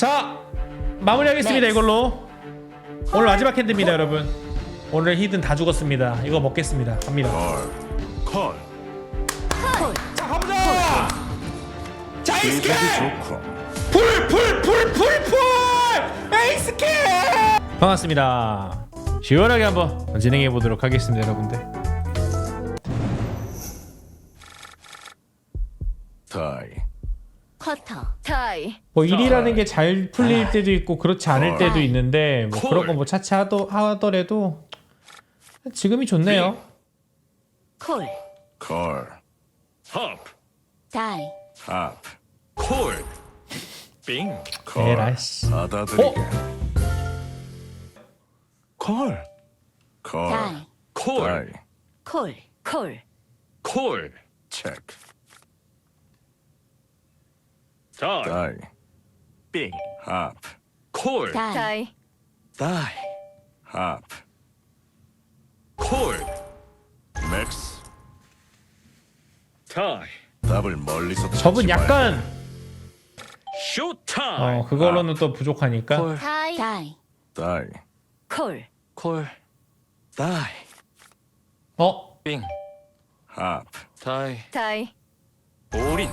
자 마무리하겠습니다 네. 이걸로. 오늘 마지막 핸드입니다 여러분. 오늘 히든 다 죽었습니다. 이거 먹겠습니다. 갑니다. 콜. 콜. 자 가보자! 자 좋고. 풀풀풀풀풀! 에이스캐 반갑습니다. 시원하게 한번 진행해 보도록 하겠습니다 여러분들. 다이. 커터 타이 뭐 일이라는 게 잘 풀릴 때도 있고 그렇지 않을 때도 콜. 있는데 뭐 콜. 그런 거 뭐 차차 하더, 하더라도 지금이 좋네요 콜 콜. 합, 다이 합. 콜, 빙, 콜. 에라이 씨. 받아들이게. 어? 콜. 콜. 다이 콜, 다이. 콜 콜 콜, 체크. 다이, 다이. 빙, 합. 콜, 다이 다이. 합. 콜, 맥스. 다이, 답을 멀리서 찾지 저분 말고. 약간 쇼타임, 어 그걸로는 또 부족하니까 콜. 다이 다이 다이. 콜 콜, 다이. 어? 빙, 합. 다이, 다이 올인,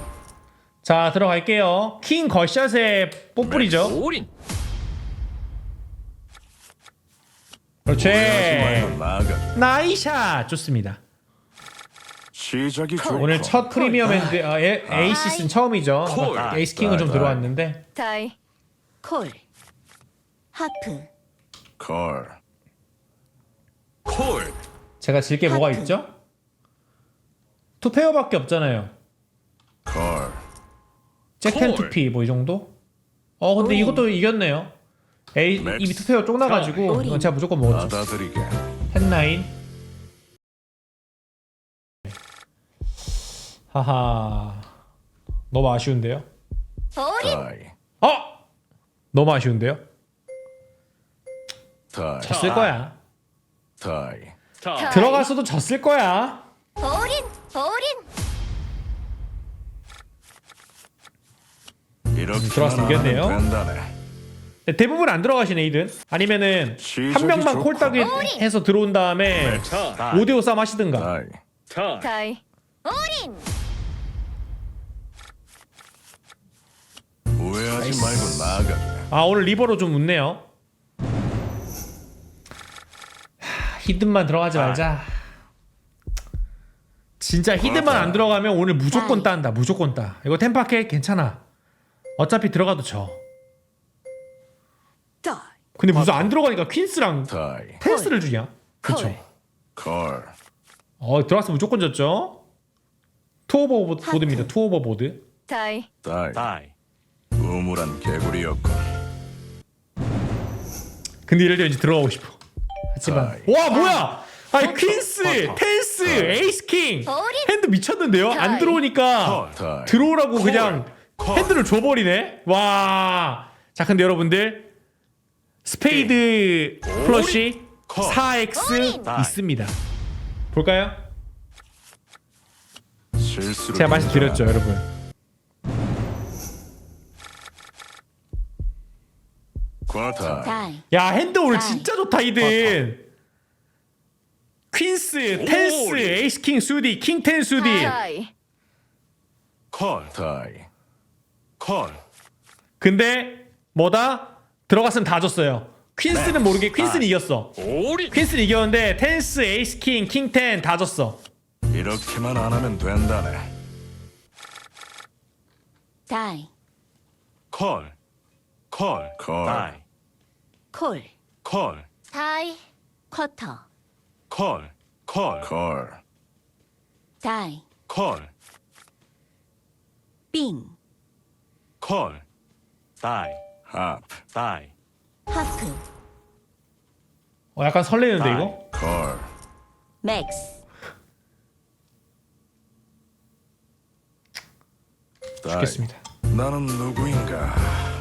자 들어갈게요 킹 거샷의 뽀뿌리죠 올인, 그렇지. 나이샷 좋습니다 시작이. 좋고. 오늘 첫 프리미엄 핸드 어, 에, 에이시스는 처음이죠 콜. 에이스 킹은 좀 아, 들어왔는데 다이 콜 하프 콜. 콜, 제가 질 게 뭐가. 있죠? 투페어밖에 없잖아요 콜. 콜. 투피 뭐 이 정도? 어 근데 이것도 이겼네요 에이 맥스. 이미 투페어 쪽 나가지고 콜. 이건 제가 무조건 먹었죠 받아들이게. 텐나인 하하 너무 아쉬운데요? 다이. 어! 너무 아쉬운데요? 다이. 졌을 거야 다이. 들어갔어도 졌을 거야 어린 어린 이렇게 들어왔으면. 된다네. 네, 대부분 안 들어가시네 이든. 아니면은 한 명만. 콜딱이 해서 들어온 다음에 다이, 5대5 싸움 하시든가. 다이. 어린 오해하지 말고 나아가. 아 오늘 리버로 좀 웃네요. 하, 히든만 들어가지 말자. 진짜 히든만 안 들어가면 오늘 무조건 딴다 무조건 따. 이거 템파켓 괜찮아 어차피 들어가도 져. 근데 무슨 안 들어가니까 퀸스랑 다이. 텐스를 주냐? 그쵸? 콜. 어 들어갔으면 무조건 졌죠? 투오버 보- 보드입니다. 투오버 보드. 다이 다이. 다이, 우물한 개구리였군. 근데 이럴 때 왠지 들어가고 싶어. 하지만. 다이. 와 뭐야? 아니 퀸스 텐스 에이스킹. 어린 핸드 미쳤는데요? 안 다이. 들어오니까 다이. 들어오라고 그냥 핸드를 줘버리네? 와 자 근데 여러분들 스페이드 플러시 4X 어린. 있습니다. 볼까요? 제가 말씀드렸죠 여러분. 야 핸드 오늘. 진짜 좋다 이든. 퀸스 텐스. 에이스 킹 수디 킹 텐 수디. 다이 콜. 다이. 콜. 근데 뭐다? 들어갔으면 다 졌어요 퀸스는 모르게 퀸스는 이겼어 올인, 퀸스는 이겼는데 텐스 에이스 킹 킹텐 다 졌어 이렇게만 안 하면 된다네. 다이 콜. 콜. 콜. 다이, 콜 콜. 다이 커터 콜. 콜. 콜. 다이 콜. 빙 콜. 다이, 합. 다이, 하프 어, 약간 설레는데. 이거? 콜. 맥스 다이. 죽겠습니다 나는 누구인가?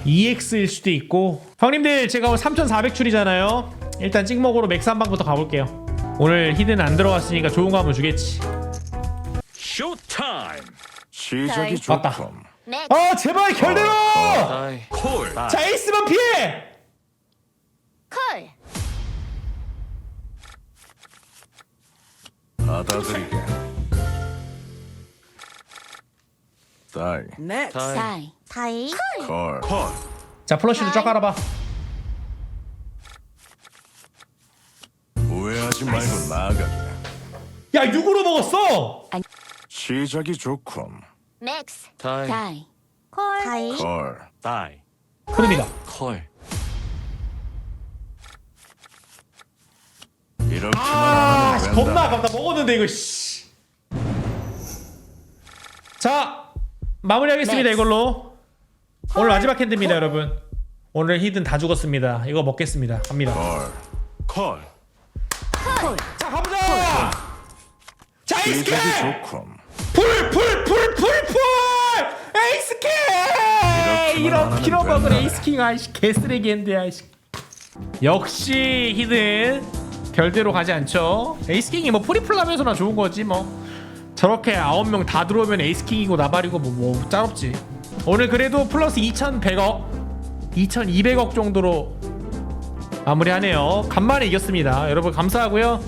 EX일 수도 있고 형님들 제가 오늘 3400출이잖아요 일단 찍먹으로 맥스 한 방부터 가볼게요 오늘 히든 안 들어갔으니까 좋은 거 한번 주겠지 쇼타임, 시작이 다이. 좋군. 맞다. 맥 스아 제발 결대로! 다이 콜. 다이 자 에이스만 피해! 콜. 받아들이게. 다이. Next. 다이. 다이. 다이. 콜. 콜. 자 플러시도 쫙 깔아봐. 후회하지 말고 나아가게. 야 6으로 먹었어! 시작이 좋군. 맥스 다이 다이 콜 다이 콜. 다이 흐름이다 콜 이렇게만 아 하면 씨, 된다. 겁나 아깝다. 먹었는데 이거 씨. 자 마무리하겠습니다 네. 이걸로. 오늘 마지막 핸드입니다 여러분. 오늘 히든 다 죽었습니다. 이거 먹겠습니다. 갑니다. 콜. 콜콜자 가보자! 자 시작이 좋군. 풀풀풀풀풀 이렇게만 이런 된다. 에이스킹 아이씨 개쓰레기 핸드 아이씨. 역시 히든 별대로 가지 않죠. 에이스킹이 뭐 프리플라면서나 좋은 거지 뭐. 저렇게 아홉 명다 들어오면 에이스킹이고 나발이고 뭐, 뭐 짤없지. 오늘 그래도 플러스 2100억 2200억 정도로 마무리하네요. 간만에 이겼습니다. 여러분 감사하고요